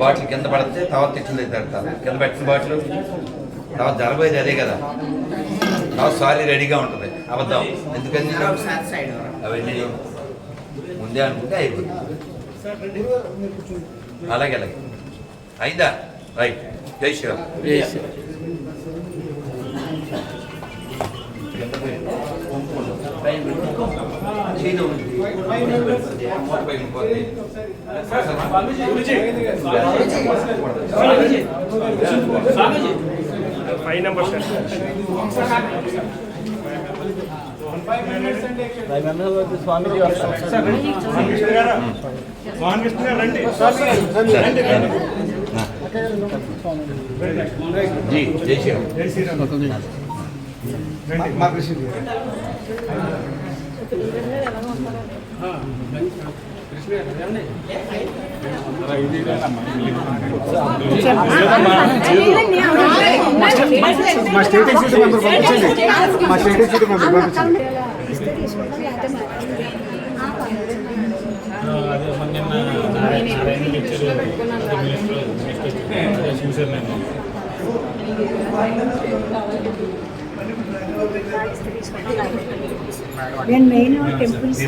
Bottle కింద పడితే తర్వాత తిట్లు తిడతారు కింద పెట్టిన బాటిల్ తర్వాత జరగబోయేది అదే కదా. తర్వాత సారీ రెడీగా ఉంటుంది. అబద్ధం. ఎందుకని? అవన్నీ ముందే అనుకుంటే అయిపోతుంది. అలాగే అలాగే. అయిందా? రైట్. జై శ్రీరామ్. చేయదు. ఫైవ్ నెంబర్ సార్ స్వామిజీ వస్తారు మోహన్ కృష్ణ గారు రండి జీ జై శ్రీరామ్. జై శ్రీరామ్. రండి మా కృష్ణ మా స్టేట్ ఎగ్జిక్యూటివ్ మెంబర్ పంపించండి మా స్టేట్ ఎగ్జిక్యూటివ్ మెంబర్ పంపించండి చూసాను నేను నేను మెయిన్ టెంపుల్స్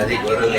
అది గొర్రెలు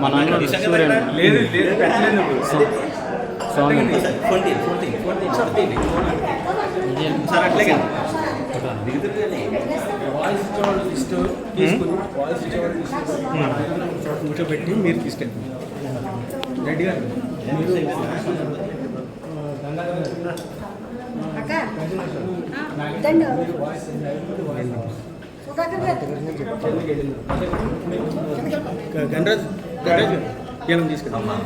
మా నాన్న కూర్చోబెట్టి మీరు తీసుకెళ్ళండి. రెడ్డి గారు మీరు అక్క. దండు. సుధాకర్ గారు గణరాజ్ తీసుకెళ్ళండి అమ్మా.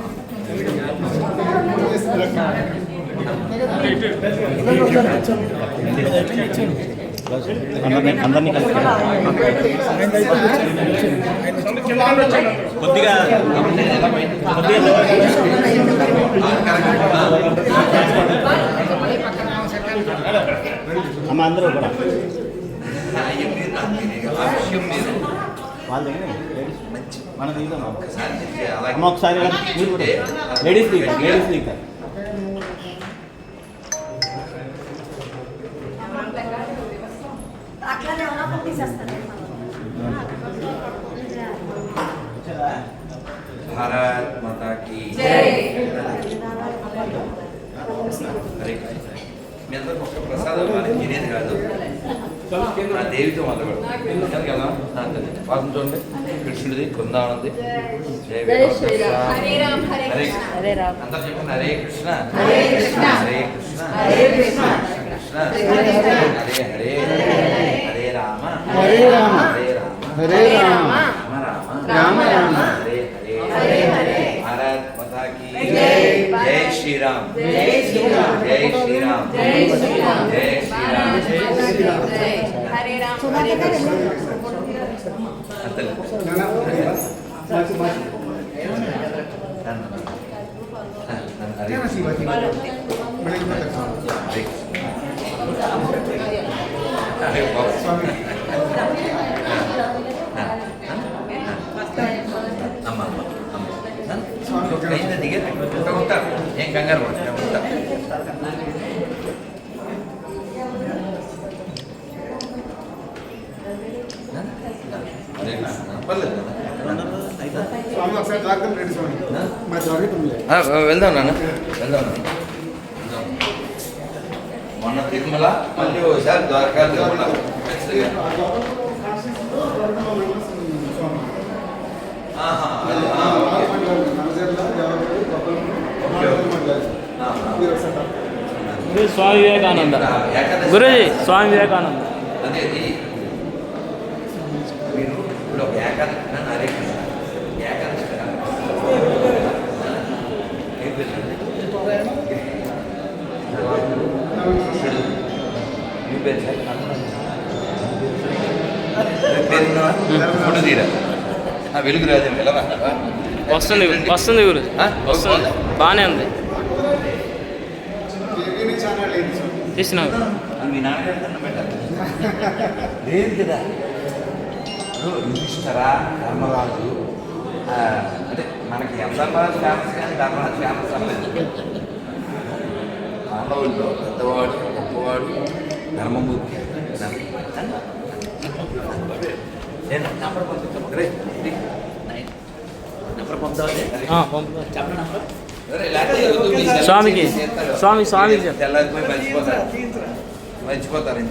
అందరినీ అందరినీ కలిసి కొద్దిగా అమ్మ అందరూ కూడా. వాళ్ళ దగ్గర మనం తీద్దాం ఒకసారి చెప్తే అలాగే అమ్మ ఒకసారి ఇలా మీరు కూడా. లేడీస్ లీగర్ లేడీస్ లీగర్ అట్లానే ఉన్నా తీసేస్తాను భారత్ మాతాకి హరే కృష్ణ. మీ అందరికి ఒక ప్రసాదం వాళ్ళకి తినేది కాదు. నా దేవితో వెళ్దాం. ఆ, పాపం చూడండి కృష్ణుడిది బృందావనంది. హరే కృష్ణ. హరే రామ్. అందరు చెప్పండి హరే కృష్ణ. హరే కృష్ణ. హరే కృష్ణ. హరే కృష్ణ. కృష్ణ. హరే హరే హరే రామ. హరే రామ. హరే రామ. హరే రామ. రామ. రామ రామ రామ. హరే హరే హరే భారత్ మాతా కీ జై శ్రీరామ్ జై శ్రీరామ్ జై శ్రీరామ్ జై శ్రీరామ్ జై శ్రీరామ్ హరే రామ్ సుధాకర్ గారు అంతలే హరే హరే బాబు అమ్మ అమ్మ అమ్మ అయిందా దిగే ఉంటా ఉంటా ఏం కంగారు పడకు, నేను ఉంటా హరే కృష్ణ. పర్లేదు స్వామి ఒకసారి జాగ్రత్త రెడ్డి స్వామి మా జాగ్రత్త ఉంది ఆ, వెళ్దాం నాన్న వెళ్దాం నాన్న మొన్న తిరుమల మళ్ళీ ఒకసారి ద్వారకా తిరుమల తెలుసు ఆహా, గురు స్వామి వివేకానంద. గురుజీ స్వామి వివేకానంద. మీరు ఇప్పుడు ఒక ఏకాదశి నన్ను ఏకాదశి? ఫోటో తీరా? వెలుగు రాజు వస్తుంది వస్తుంది గురు? వస్తుంది. బాగానే ఉంది. తీసినావు లేదు కదా. యుధిష్ఠరా ధర్మరాజు? ఆ, అంటే మనకి ధర్మరాజు ఫేమస్ కానీ ధర్మరాజు ఫేమస్ అవ్వలేదు మానవుల్లో పెద్దవాడు గొప్పవాడు ధర్మమూర్తి నేను నంబర్ ఇది. నంబర్ పంపుతావా? ఆ, పంపు. స్వామికి. స్వామి,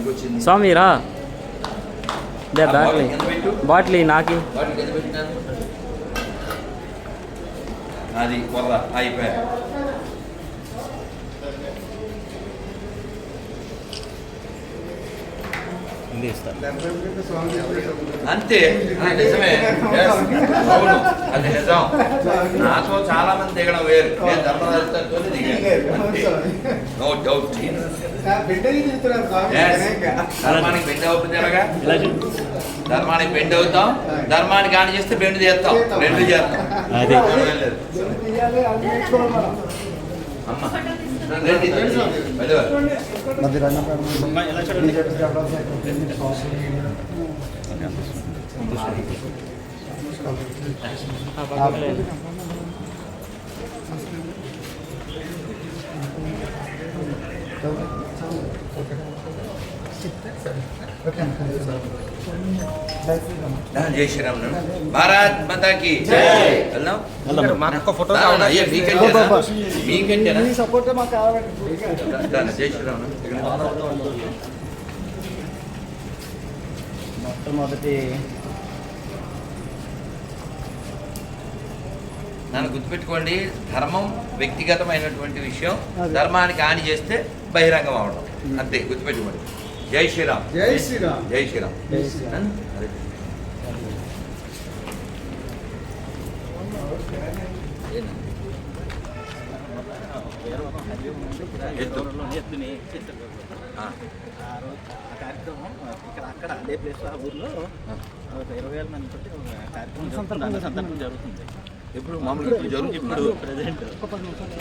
వచ్చింది? స్వామి రా. They bottle. బాట్లీ నాకి. వాటికి కింద అయిపోయా అంతే నిజమే. అవును. అది నిజం. నాతో చాలా మంది దిగడం వేరు. నేను ధర్మరాజుతో దిగాను. అంతే. నో డౌట్ ధర్మానికి బెండ్ ధర్మానికి బెండ్ అవుతాం. ధర్మానికి ఆని చేస్తే బెండ్ చేస్తాం రెండు చేస్తాం. అది. అమ్మ రండి, రండి. వెళ్ళివా. ఆ, పక్కన లేదు. ఆ, జై శ్రీరామ్ నాన్న. భారత్ మాతాకి మీకంటేనా? జై. శ్రీరామ్. మొట్టమొదటి నన్ను గుర్తుపెట్టుకోండి ధర్మం వ్యక్తిగతమైనటువంటి విషయం ధర్మానికి హాని చేస్తే బహిరంగం అవడం అంతే గుర్తుపెట్టుకోండి. జై శ్రీరామ్. జై శ్రీరామ్. జై శ్రీరామ్. జై శ్రీరామ్. కార్యక్రమం ఇక్కడ అక్కడ అదే. ప్లేస్ ఆ. ఊర్లో ఒక ఇరవై వేల మంది కార్యక్రమం సందర్భం జరుగుతుంది. ఇప్పుడు మామూలుగా ఇప్పుడు ఇప్పుడు ప్రజెంట్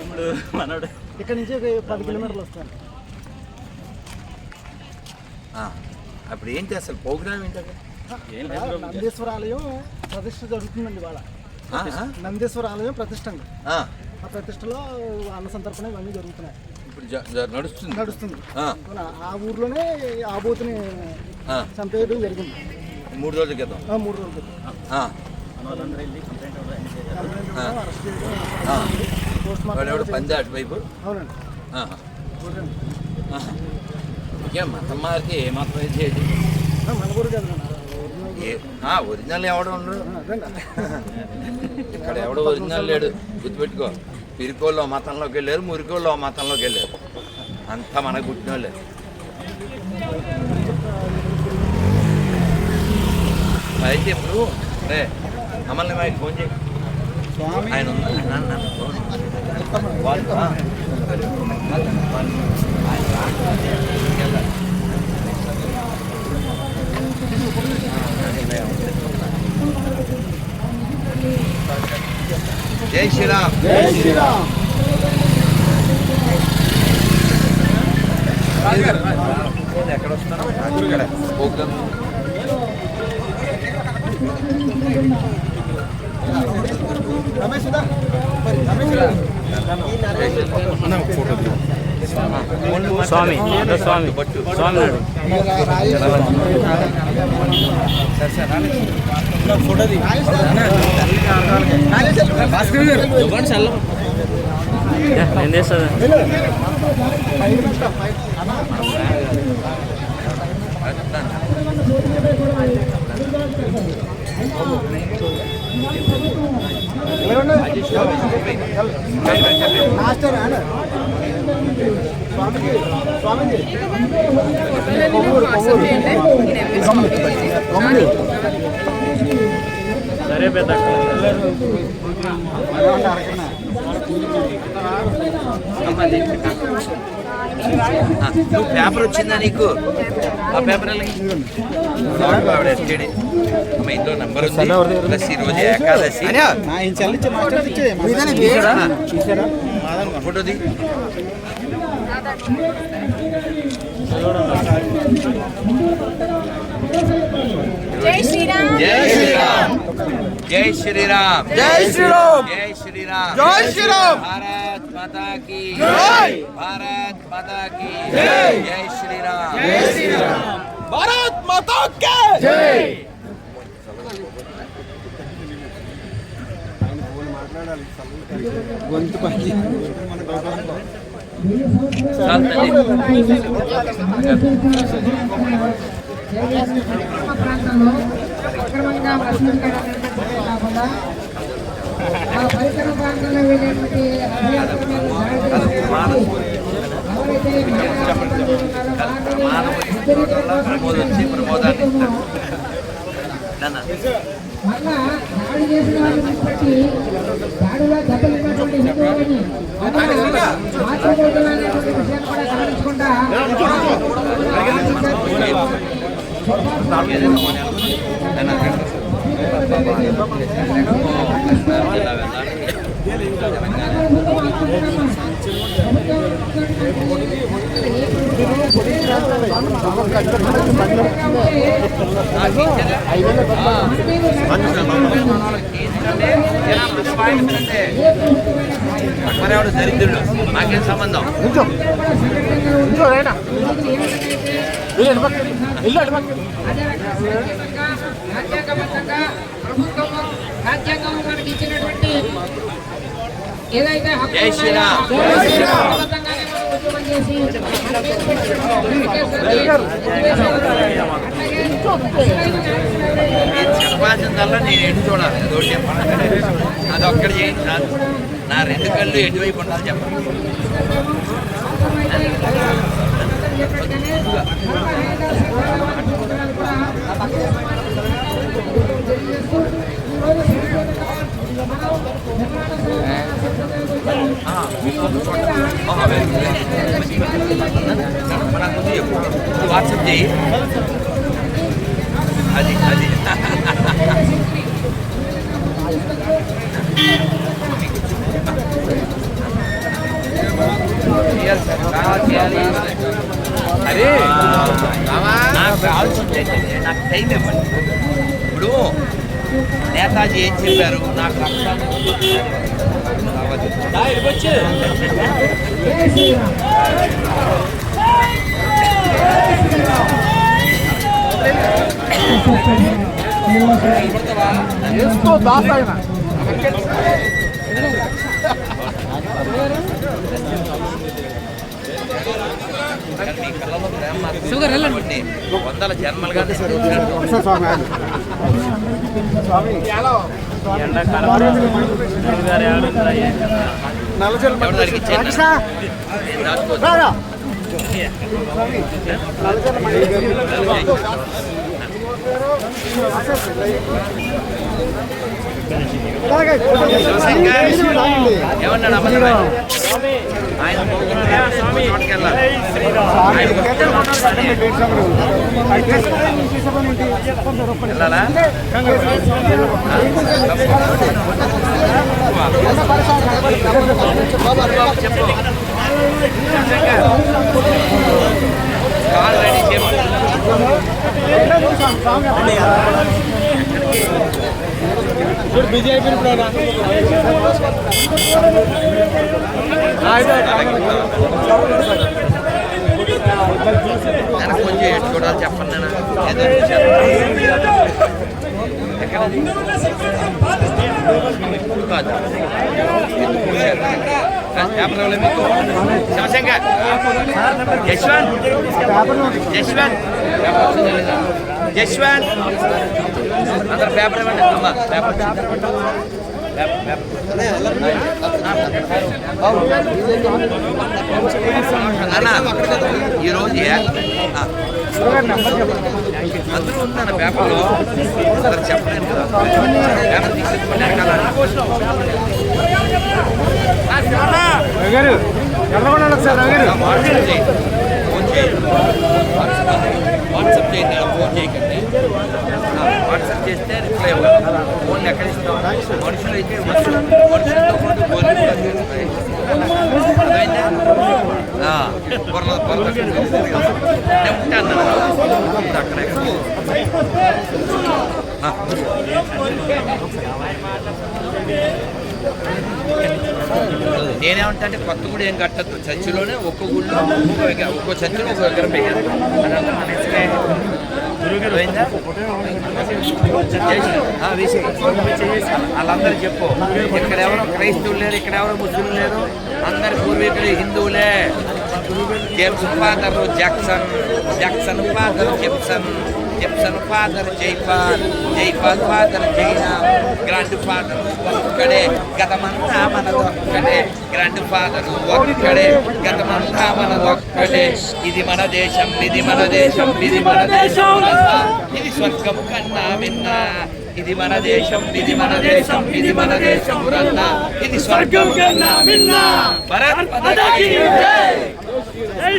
ఇప్పుడు మనోడు ఇక్కడ నుంచి ఒక పది కిలోమీటర్లు వస్తాను. అప్పుడు ఏంటి అసలు ప్రోగ్రామ్ ఏంటి నందేశ్వర ఆలయం ప్రతిష్ట జరుగుతుందండి వాళ్ళ? నందేశ్వర ఆలయం ప్రతిష్ట అండి ఆ, ఆ ప్రతిష్టలో అన్న సంతర్పణ ఇవన్నీ జరుగుతున్నాయి. ఇప్పుడు నడుస్తుంది. నడుస్తుంది. ఆ, ఊర్లోనే ఆబోతుని ఆ, చంపేయడం జరిగింది. మూడు రోజుల క్రితం. ఆ, మూడు రోజులు క్రితం. పోస్ట్ మార్టం పంది అటువైపు? అవునండి. ఇంకేం మతం మారితే ఏ మాత్రం అయితే ఏంటి? ఆ, మన ఊరు కదా ఒరిజినల్ ఏ- ఆ, ఒరిజినల్ ఎవడు ఉండడు. ఇక్కడ ఎవడో ఒరిజినల్ లేడు గుర్తుపెట్టుకో పిరికోళ్ళు మతంలోకి వెళ్ళారు మురికోళ్ళు మతంలోకి వెళ్ళారు అంతా మనకు మరి అయితే ఇప్పుడు రే మమ్మల్ని మాకు ఫోన్ చేయి ఆయన. వాళ్ళు- ఆ. వాళ్ళు- ఆయన రాకపోతే వెళ్ళాలి. జై శ్రీరామ్. జై శ్రీరామ్. ఎక్కడ వస్తున్నాను ఇక్కడ ప్రోగ్రామ్ రమేష్ రమేష్ ఇదా? స్వామి అదే స్వామి స్వామి నాడు. నేను మాస్టర్ సరే పెద్ద నువ్వు పేపర్ వచ్చిందా నీకు ఆ పేపర్? ఆవిడ ఎస్టీడీ. అమ్మ ఇంట్లో నంబర్ ఉంది ప్లస్ ఈ రోజు ఏకాదశి ఆయన చెల్లించే మాస్టర్ ఇచ్చే చూసారా? ఫోటోది జై శ్రీరామ్ జై శ్రీరామ్ జై శ్రీరామ్ జై శ్రీరామ్ జై శ్రీరామ్ జై శ్రీరామ్ భారత్ మాతా की జై భారత్ మాతా की జై జై శ్రీరామ్ జై శ్రీరామ్ భారత్ మాతా కే జై గొంతు ప్రాంతంలో అక్రమంగా కాకుండా ఆ పరిసర ప్రాంతంలో వెళ్ళేటువంటి అభ్యర్థులను ఎవరైతే వచ్చి ప్రమోదాన్ని ఇస్తాడు. మళ్ళా దాడి చేసిన వారిని బట్టి దాడిలో దెబ్బతిన్నటువంటి హిందువులని మార్చకూడదు అనేటువంటి విషయాన్ని కూడా గమనించకుండా మరెవడు దరిద్రుడు నాకేం సంబంధం రాజ్యాంగబద్ధంగా ప్రభుత్వం రాజ్యాంగం మనకి నేను చెప్పాల్సిందల్లా నేను ఎటు చూడాలి? అదొకటి చెప్పాలి చేయండి చాలు. నా రెండు కళ్ళు ఎటువైపు ఉండాలి చెప్పండి. ఆహా, వెరీ గుడ్. నాకు ముందు చెప్పు. నువ్వు వాట్సాప్ చేయి అది అది చేయాలి సార్. చాలా చేయాలి. అరే నాకు కావాల్సింది ఏంటంటే నాకు టైం ఇవ్వండి ఇప్పుడు నేతాజీ ఏం చెప్పారు? నాకు రక్తాన్ని కానీ మీ కళ్ళలో ప్రేమ మాత్రం కాబట్టి వందల జన్మలుగా నేను చెప్పు. కాల్ రెడీ చెప్పు ఇప్పుడు బిజీ అయిపోయినప్పుడు కొంచెం చూడాలి చెప్పండి కాదు. శివశంకర్ యశ్వంత్ యశ్వంత్ జశ్వంత్ అందరు పేపర్ ఇవ్వండి. అమ్మా పేపర్. అన్న ఈరోజు. అందరూ ఉందన్న పేపర్లో. అందరు చెప్పలేదు కదా. పేపర్ తీసుకుని రవి గారు ఎర్రగొండ ఒకసారి రవి గారు వాట్సాప్ చేయండి ఫోన్ అలా ఫోన్ చేయకండి. వాట్సాప్ చేస్తే రిప్లై అవ్వాలి ఫోన్ ఎక్కడ ఇస్తాం మనుషులు అయితే మనుషులు మనుషులతో పాటు ఫోన్ కూడా ఉంటాను అక్కడ నేనేమంటా అంటే కొత్త గుడి ఏం కట్టద్దు. చర్చిలోనే ఒక్కో గుడిలో ఒక్కో ఒక్కో చర్చిలో ఒక్కో విగ్రహం పెట్టారు వాళ్ళందరూ చెప్పు. ఇక్కడ ఎవరో క్రైస్తవులు లేరు ఇక్కడ ఎవరో ముస్లింలు లేరు. అందరు పూర్వీకులు హిందువులే. James father Jackson Jackson father Jepson. Jepson father Jaipal Jaipal father Jaina grand father ఒక్కడే. గతమంతా మనదొక్కడే గ్రాండ్ ఫాదర్ ఒక్కడే. గతమంతా మనదొక్కడే ఇది మన దేశం ఇది మన దేశం ఇది మన దేశం ఇది స్వర్గం కన్నా విన్నా ఇది మన దేశం ఇది మన దేశం ఇది మన దేశం రన్నా ఇది స్వర్గం కన్నా విన్నా భారత్ జై. మరి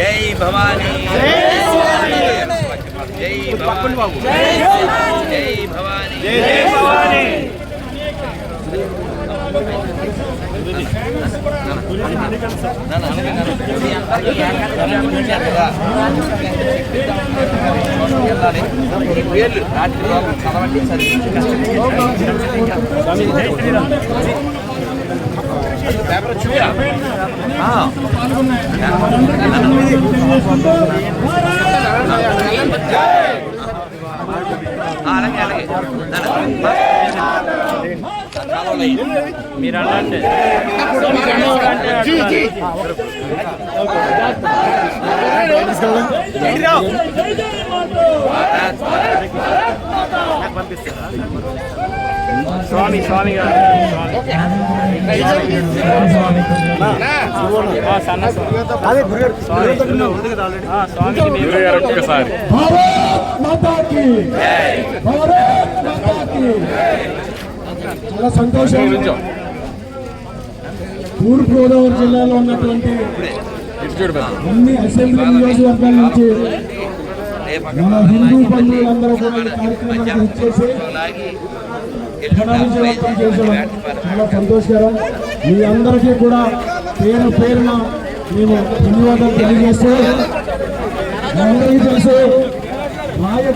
జై భవానీ. జై భవానీ. జై భవానీ. జై భవానీ. పేర్లు రాత్రి చదవండి చూడా అలాగే అలాగే. మీరు అంటే. స్వామి స్వామి గారు. ఆ, సన్న స్వామి. ఒక్కసారి. చాలా సంతోషం. తూర్పు గోదావరి జిల్లాలో ఉన్నటువంటి అన్ని అసెంబ్లీ నియోజకవర్గాల నుంచి మన హిందూ బంధువులందరూ కూడా ఈ కార్యక్రమానికి ఇచ్చేసి చాలా సంతోషకరం మీ అందరికీ కూడా పేరు పేరున మేము ధన్యవాదాలు తెలియజేస్తూ అందరికీ తెలుసు రాయ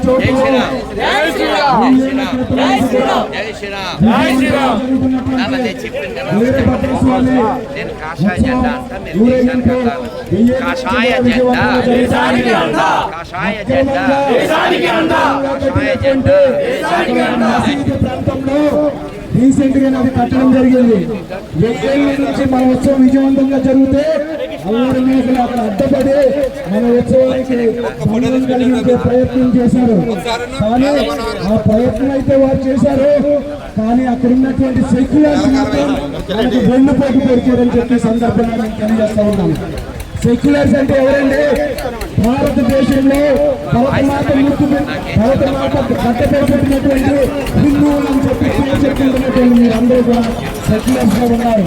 నేను కాషాయ జెండా దేశానికి అంటాను కాషాయ జెండా. కాషాయ జెండా. కాషాయ జెండా. ప్రాంతంలో రీసెంట్గా అది. కట్టడం జరిగింది. వెయ్యేళ్ళ నుంచి మన ఉత్సవం విజయవంతంగా జరిగితే అల్లరి మేకలు అక్కడ అడ్డపడి మన ఉత్సవానికి భంగం కలిగించే ప్రయత్నం చేశారు. కానీ ఆ ప్రయత్నం అయితే వారు చేశారు. కానీ అక్కడ ఉన్నటువంటి సెక్యులర్స్ మాత్రం మనకు వెన్నుపోటు పెరిచారని చెప్పి సందర్భంగా నేను తెలియజేస్తా ఉన్నాను సెక్యులర్స్ అంటే ఎవరండి? భారతదేశంలో భరతమాత ముక్కు భరతమాత కట్టబెట్టినటువంటి హిందువులు అని చెప్పి పేరు చెప్పుకుంటున్నటువంటి మీరు అందరూ కూడా సెక్యులర్స్గా ఉన్నారు.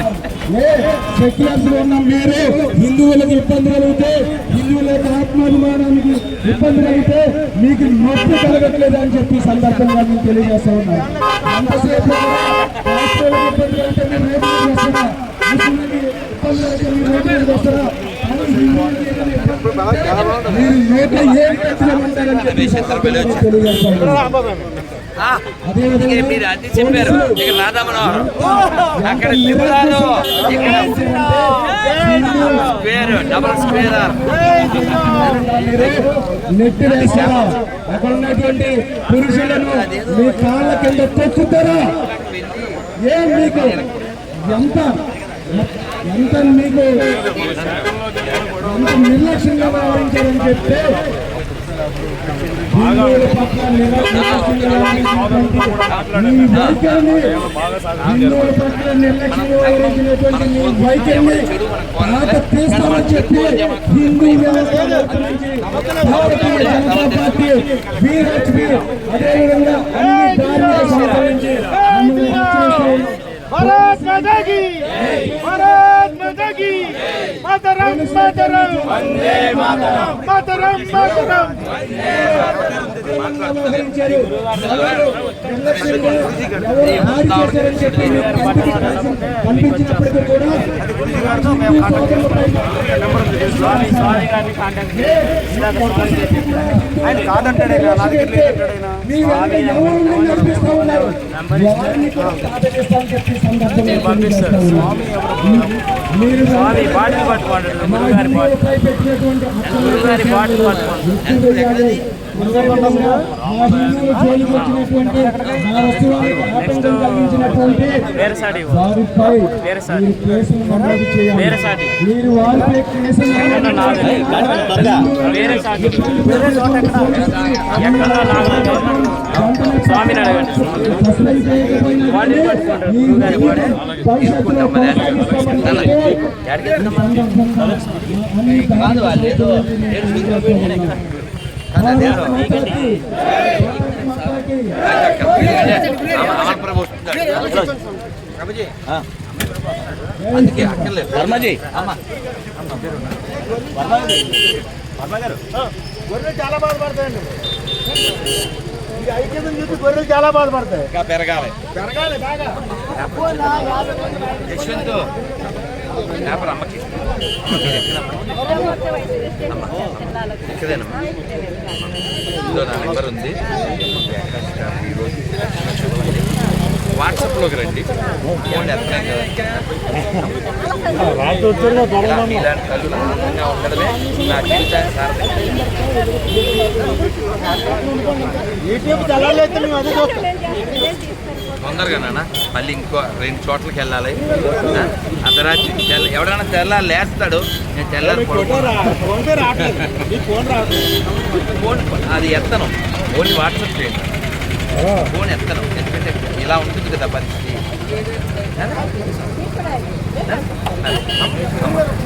సెక్యులర్స్లో ఉన్న మీరు హిందువులకు ఇబ్బంది కలిగితే హిందువుల యొక్క ఆత్మాభిమానానికి ఇబ్బంది కలిగితే మీకు నొప్పి కలగట్లేదు అని చెప్పి సందర్భంగా నేను తెలియజేస్తా ఉన్నాను అంతసేపు ఇబ్బంది కలిగితే మీరు ముస్లింలకి ఇబ్బంది కలిగితే మీరు ఏదైనా మీరు ఏం పెట్టినామంటారని చెప్పి తెలియజేస్తాను మీరు అది చెప్పారు. ఇక్కడ రాధామనోహరం అక్కడ త్రిపురాలు. ఇక్కడ స్క్వేర్ డబల్ స్క్వేర్. నెట్టి వేస్తారా అక్కడ ఉన్నటువంటి పురుషులను మీ కాళ్ళ కింద తొక్కుతారా? ఏం మీకు? ఎంత? ఎంత మీకు? నిర్లక్ష్యంగా వ్యవహరించారని చెప్తే చెప్పి హిందూ వ్యవస్థ జనతా పార్టీ అదేవిధంగా అన్ని భారత్ మాతా కీ మాతరం మాతరం వందే మాతరం మాతరం మాతరం వ్యవహరించారు? కనిపించినప్పటికీ కూడా స్వామి స్వామి ఆయన కాదంటాడే మీ వెంట ఎవరు నడిపిస్తా ఉన్నారు? వారిని కూడా కాదనిస్తామని చెప్పి సందర్భంగా తెలియజేస్తా ఉన్నాను. మీరు స్వామి బాటిల్ పట్టుకోండి గురుగారి బాటిల్ పట్టుకోండి గుర్తు చేయాలి. అదేవిధంగా మా హిందువులు జైలుకు వచ్చినటువంటి మా వస్తువులకు ఆటంకం కలిగించినటువంటి వారిపై. మీరు కేసులు నమోదు చేయాలి. మీరు వారిపై కేసులు కాదు వాళ్ళు అందుకే అక్కర్లేదు. వర్మజీ గొర్రెలు చాలా బాధపడతాయండి ఈ ఐక్యతను చూసి గొర్రెలు చాలా బాధపడతాయి ఇంకా పెరగాలి పెరగాలి బాగా యశ్వంత్ పేపర్ అమ్మకి ఇక్కడేనమ్మా ఇందులో నా నెంబర్ ఉంది ఈరోజు వాట్సాప్లోకి రండి ఫోన్ కదా ఇలాంటి కళ్ళు ఆనందంగా ఉండడమే నా జీవితానికి తొందరగా నాన్న మళ్ళీ ఇంకో రెండు చోట్లకి వెళ్ళాలి? అర్ధరాత్రి తెల్ల ఎవడైనా తెల్లారి లేస్తాడు నేను తెల్లారి. ఫోన్ ఫోన్ ఫోన్ అది ఎత్తను. ఓన్లీ వాట్సాప్ చేయండి. ఫోన్ ఎత్తను. ఎందుకంటే ఇలా ఉంటుంది కదా పరిస్థితి.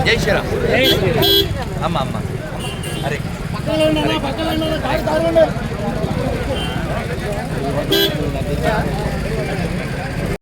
జై శ్రీరామ్. అమ్మ అమ్మ. అరే. పక్కన